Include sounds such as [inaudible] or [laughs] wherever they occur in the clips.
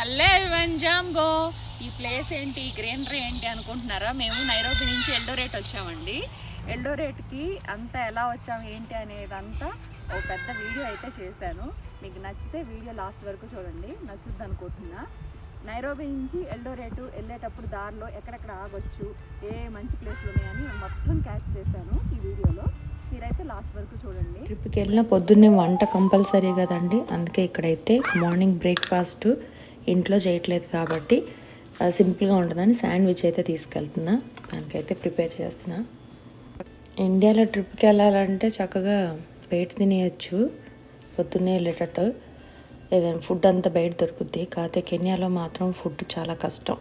Hello one జాంబో. ఈ place ఏంటి? గ్రీనరీ ఏంటి అనుకుంటున్నారా? మేము నైరోబి నుంచి ఎల్డోరేట్ వచ్చామండి. ఎల్డోరేట్కి అంతా ఎలా వచ్చాము ఏంటి అనేదంతా ఒక పెద్ద వీడియో అయితే చేశాను. మీకు నచ్చితే వీడియో లాస్ట్ వరకు చూడండి. నచ్చుద్ది అనుకుంటున్నా. నైరోబి నుంచి ఎల్డోరేటు వెళ్ళేటప్పుడు దారిలో ఎక్కడెక్కడ ఆగొచ్చు ఏ మంచి ప్లేస్లు ఉన్నాయని మొత్తం క్యాచ్ చేశాను ఈ వీడియోలో. మీరైతే లాస్ట్ వరకు చూడండి. ట్రిప్కి వెళ్ళిన పొద్దున్నే వంట కంపల్సరీ కదండి. అందుకే ఇక్కడైతే మార్నింగ్ బ్రేక్ఫాస్ట్ ఇంట్లో చేయట్లేదు కాబట్టి సింపుల్గా ఉంటుందని శాండ్విచ్ అయితే తీసుకెళ్తున్నా. దానికైతే ప్రిపేర్ చేస్తున్నా. ఇండియాలో ట్రిప్కి వెళ్ళాలంటే చక్కగా బయట తినేయచ్చు. పొద్దున్నే వెళ్ళేటట్టు ఏదైనా ఫుడ్ అంతా బయట దొరుకుద్ది. కాకపోతే కెన్యాలో మాత్రం ఫుడ్ చాలా కష్టం.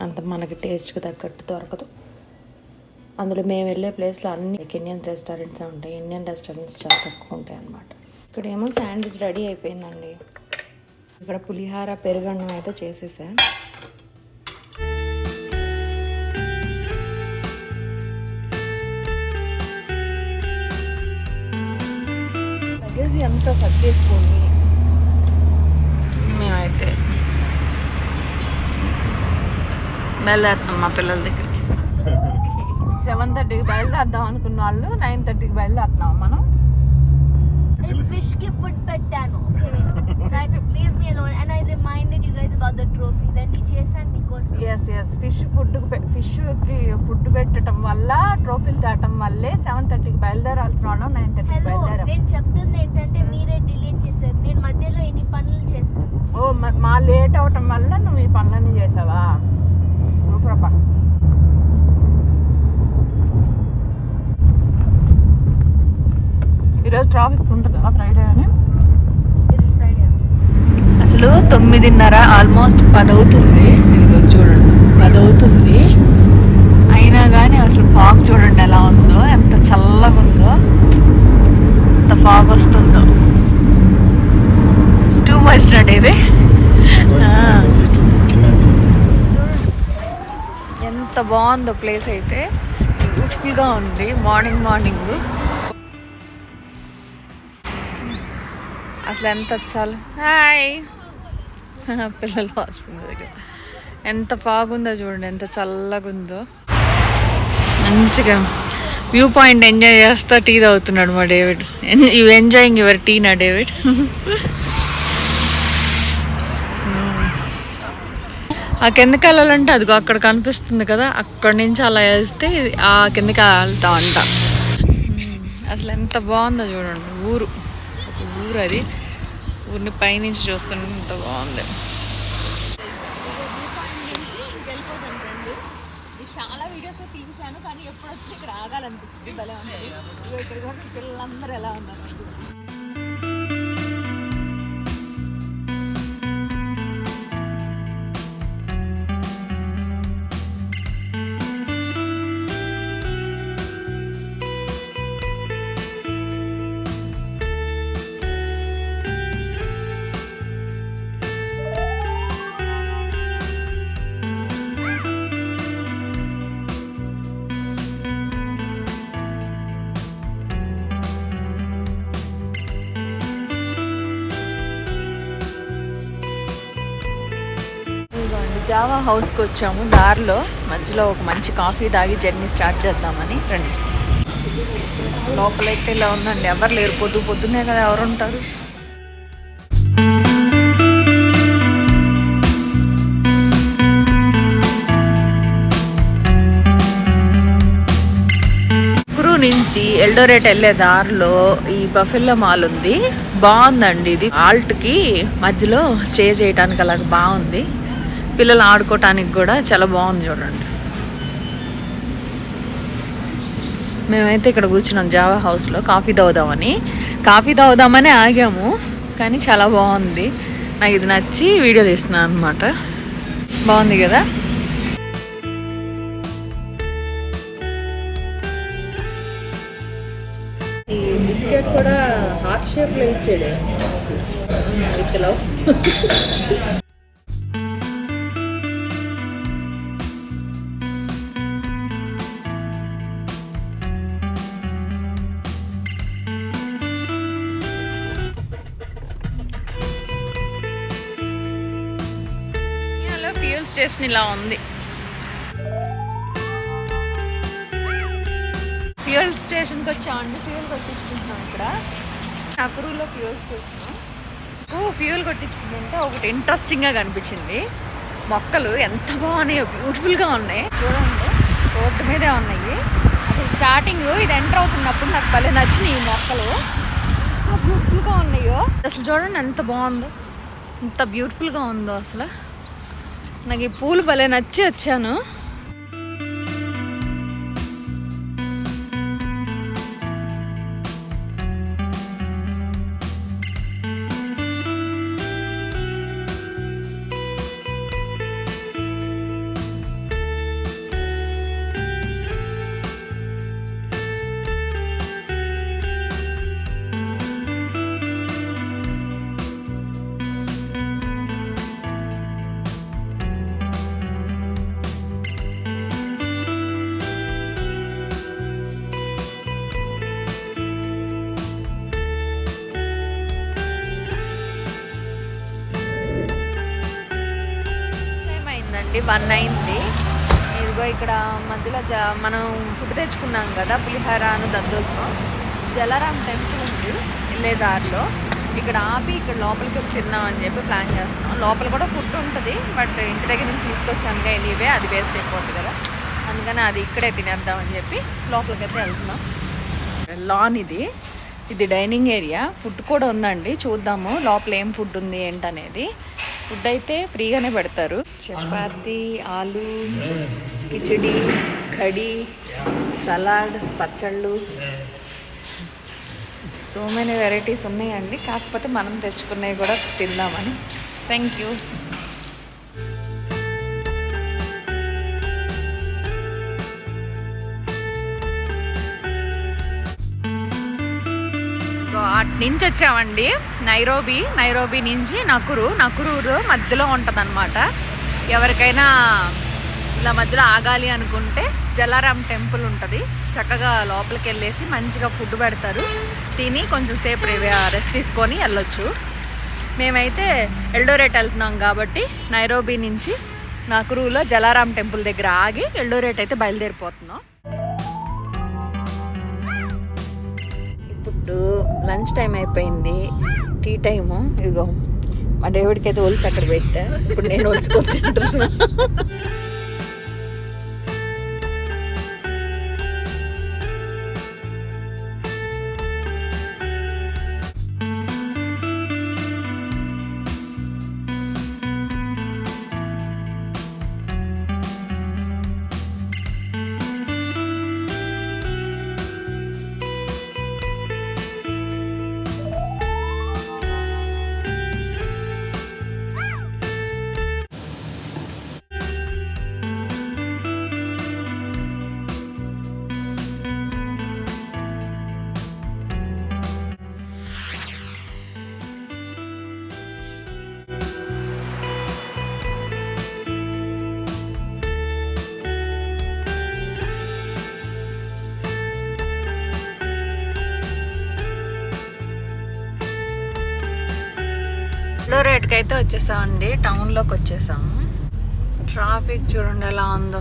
అంత మనకి టేస్ట్కి తగ్గట్టు దొరకదు. అందులో మేము వెళ్ళే ప్లేస్లో అన్ని కెన్యన్ రెస్టారెంట్స్ ఉంటాయి. ఇండియన్ రెస్టారెంట్స్ చాలా తక్కువ ఉంటాయి అన్నమాట ఇక్కడేమో శాండ్విచ్ రెడీ అయిపోయిందండి. ఇక్కడ పులిహార పెరుగన్నం అయితే చేసేసా లగేజ్ ఎంత సర్దేసుకొని మేమైతే వెళ్ళేస్తున్నాం మా పిల్లల దగ్గరికి. [laughs] సెవెన్ థర్టీకి బయలుదేద్దాం అనుకున్న వాళ్ళు నైన్ థర్టీకి బయలుదేరుతున్నాం మనం. ఫిష్ [laughs] కి ఫుడ్ పెట్టాను please me alone and I reminded you guys about the trophies అన్ని చేశాను మీకోసం ఎస్ ఎస్ ఫిష్ ఫుడ్ ఫిష్కి ఫుడ్ పెట్టడం వల్ల ట్రోఫీలు తేవటం వల్లే సెవెన్ థర్టీకి బయలుదేరాల్సిన వాళ్ళం నైన్ థర్టీకి బయలుదేరాం. నేను చెప్తుంది ఏంటంటే మీరే డిలీట్ చేశారు. నేను మధ్యలో ఎన్ని పనులు చేశాను? ఓ మ- మా లేట్ అవటం వల్ల నువ్వు ఈ పనులన్నీ చేసావా? సూపర్ ఈరోజు ట్రాఫిక్ ఉంటుందా ఫ్రైడే అని? ఫ్రైడే అసలు తొమ్మిదిన్నర ఆల్మోస్ట్ పది అవుతుంది ఇదిగో చూడండి పది అవుతుంది అయినా కానీ అసలు ఫాగ్ చూడండి ఎలా ఉందో ఎంత చల్లగా ఉందో ఎంత ఫాగ్ వస్తుందో. టూ మచ్ అండి ఇది ఎంత బాగుందో ప్లేస్ అయితే. బ్యూటిఫుల్గా ఉంది మార్నింగ్ మార్నింగ్ అసలు ఎంత చాలు హాయ్ [laughs] పిల్లలు వాష్రూమ్ దగ్గర. ఎంత బాగుందో చూడండి ఎంత చల్లగా ఉందో మంచిగా వ్యూ పాయింట్ ఎంజాయ్ చేస్తా టీ తాగుతున్నాడు మా David. You enjoying your tea నా డేవిడ్? [laughs] ఆ కిందకి వెళ్ళాలంటే అదిగో అక్కడ కనిపిస్తుంది కదా అక్కడి నుంచి అలా వేస్తే ఆ కిందకి వెళ్తా అంట. అసలు ఎంత బాగుందో చూడండి ఊరు. ఊరు అది ఊరిని పైనుంచి చూస్తుంటే ఎంత బాగుంది. రెండు. ఇది చాలా వీడియోస్ తీసాను కానీ ఎప్పుడు వచ్చి ఇక్కడ ఆగాలనిపిస్తుంది. భలే ఉంది. ఇక్కడ కూడా పిల్లలందరూ ఎలా ఉన్నారు? జావా హౌస్కి వచ్చాము దారిలో. మధ్యలో ఒక మంచి కాఫీ తాగి జర్నీ స్టార్ట్ చేద్దామని రండి. లోపలైతే ఇలా ఉందండి. ఎవరు లేరు. పొద్దు పొద్దున్నే కదా ఎవరు ఉంటారు? నుంచి ఎల్డోరేట్ వెళ్ళే దారిలో ఈ బఫెల్లో మాల్ ఉంది. బాగుందండి ఇది. ఆల్ట్కి మధ్యలో స్టే చేయడానికి అలాగ బాగుంది. పిల్లలు ఆడుకోవటానికి కూడా చాలా బాగుంది చూడండి. మేమైతే ఇక్కడ కూర్చున్నాం జావా హౌస్లో కాఫీ తాగుదామని. కాఫీ తాగుదామని ఆగాము కానీ చాలా బాగుంది. నాకు ఇది నచ్చి వీడియో తీస్తున్నాను అనమాట బాగుంది కదా? ఈ బిస్కెట్ కూడా హార్ట్ షేప్లో ఇచ్చాడు. విత్లో [laughs] స్టేషన్ ఇలా ఉంది. ఫ్యూయల్ స్టేషన్కి వచ్చామండి. ఫ్యూయల్ కొట్టించుకుంటున్నాం ఇక్కడ. నకరూలో ఫ్యూయల్ స్టేషన్. ఫ్యూయల్ కొట్టించుకుంటుంటే ఒకటి ఇంట్రెస్టింగ్గా కనిపించింది. మొక్కలు ఎంత బాగున్నాయో బ్యూటిఫుల్గా ఉన్నాయి. చూడండి రోడ్డు మీదే ఉన్నాయి. అసలు స్టార్టింగ్ ఇది ఎంటర్ అవుతున్నప్పుడు నాకు భలే నచ్చినాయి ఈ మొక్కలు. ఎంత బ్యూటిఫుల్గా ఉన్నాయో. అసలు చూడండి ఎంత బాగుందో. ఎంత బ్యూటిఫుల్గా ఉందో అసలు. నాకు ఈ పూలు భలే నచ్చి వచ్చాను. ఆల్రెడీ వన్ అయింది. ఇదిగో ఇక్కడ మధ్యలో జ మనం ఫుడ్ తెచ్చుకున్నాం కదా పులిహోర అని దద్దోసం జలారాం టెంపుల్ ఉంది వెళ్ళే దారిలో. ఇక్కడ ఆపి ఇక్కడ లోపలికి వెళ్ళి తిందామని చెప్పి ప్లాన్ చేస్తాం లోపల కూడా ఫుడ్ ఉంటుంది బట్ ఇంటి దగ్గర నుంచి తీసుకొచ్చాను ఎనీవే అది వేస్ట్ అయిపోతుంది కదా. అందుకని అది ఇక్కడే తినేద్దామని చెప్పి లోపలికి అయితే వెళ్తున్నాం. లాన్ ఇది ఇది డైనింగ్ ఏరియా. ఫుడ్ కూడా ఉందండి చూద్దాము లోపల ఏం ఫుడ్ ఉంది ఏంటనేది. ఫుడ్ అయితే ఫ్రీగానే పెడతారు. చపాతి ఆలు కిచడి కడి సలాడ్ పచ్చళ్ళు. సో మెనీ వెరైటీస్ ఉన్నాయండి. కాకపోతే మనం తెచ్చుకున్నవి కూడా తిందామని. థ్యాంక్ యూ నుంచి వచ్చామండి. నైరోబీ నైరోబీ నుంచి నకురు నకురూరు మధ్యలో ఉంటుంది అనమాట ఎవరికైనా ఇలా మధ్యలో ఆగాలి అనుకుంటే జలారాం టెంపుల్ ఉంటుంది. చక్కగా లోపలికి వెళ్ళేసి మంచిగా ఫుడ్ పెడతారు. తిని కొంచెం సేపు రెస్ట్ తీసుకొని వెళ్ళొచ్చు. మేమైతే ఎల్డోరేట్ వెళ్తున్నాం కాబట్టి నైరోబీ నుంచి నకురులో జలారాం టెంపుల్ దగ్గర ఆగి ఎల్డోరేట్ అయితే బయలుదేరిపోతున్నాం. ఇప్పుడు లంచ్ టైం అయిపోయింది. టీ టైము ఇదిగో మా డేవిడ్కి అయితే ఒలిచి అక్కడ పెట్టా. ఇప్పుడు నేను ఒలుచుకొని తింటున్నా. లో రేట్కి అయితే వచ్చేసామండి టౌన్లోకి వచ్చేసాము. ట్రాఫిక్ చూడండి ఎలా ఉందో.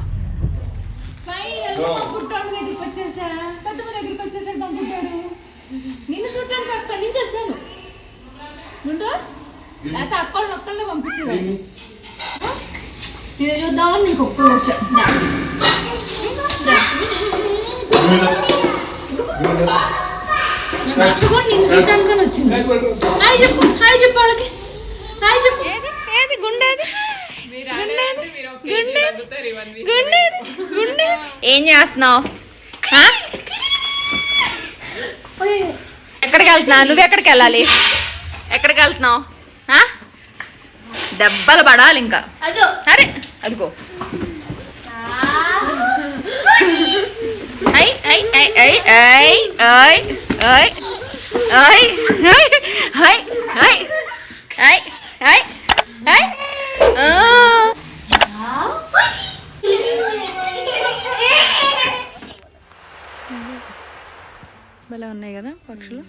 నిన్ను చూడటానికి అక్కడి నుంచి వచ్చాను. నుండు? లేకపోతే అక్కడ ఒక్కళ్ళే పంపించేవాడు. నేను చూద్దామని నీకు ఒక్కడు వచ్చా. కూడా నిన్ను చూడటానికి వచ్చింది. హాయ్ చెప్పు. హాయ్ చెప్పు వాళ్ళకి. ఏది గుండేది ఏం చేస్తున్నావు ఎక్కడికి వెళ్తున్నావు నువ్వు ఎక్కడికి వెళ్ళాలి ఎక్కడికి వెళ్తున్నావు? దెబ్బలు పడాలి ఇంకా అదో అరే అదిగో ఐ ఐ ఐ ఐ ఐ ఐ ఐ ఐ ఐ ఐ ఐ Hei! Hei! Oh. భలే ఉన్నాయి కదా పక్షులు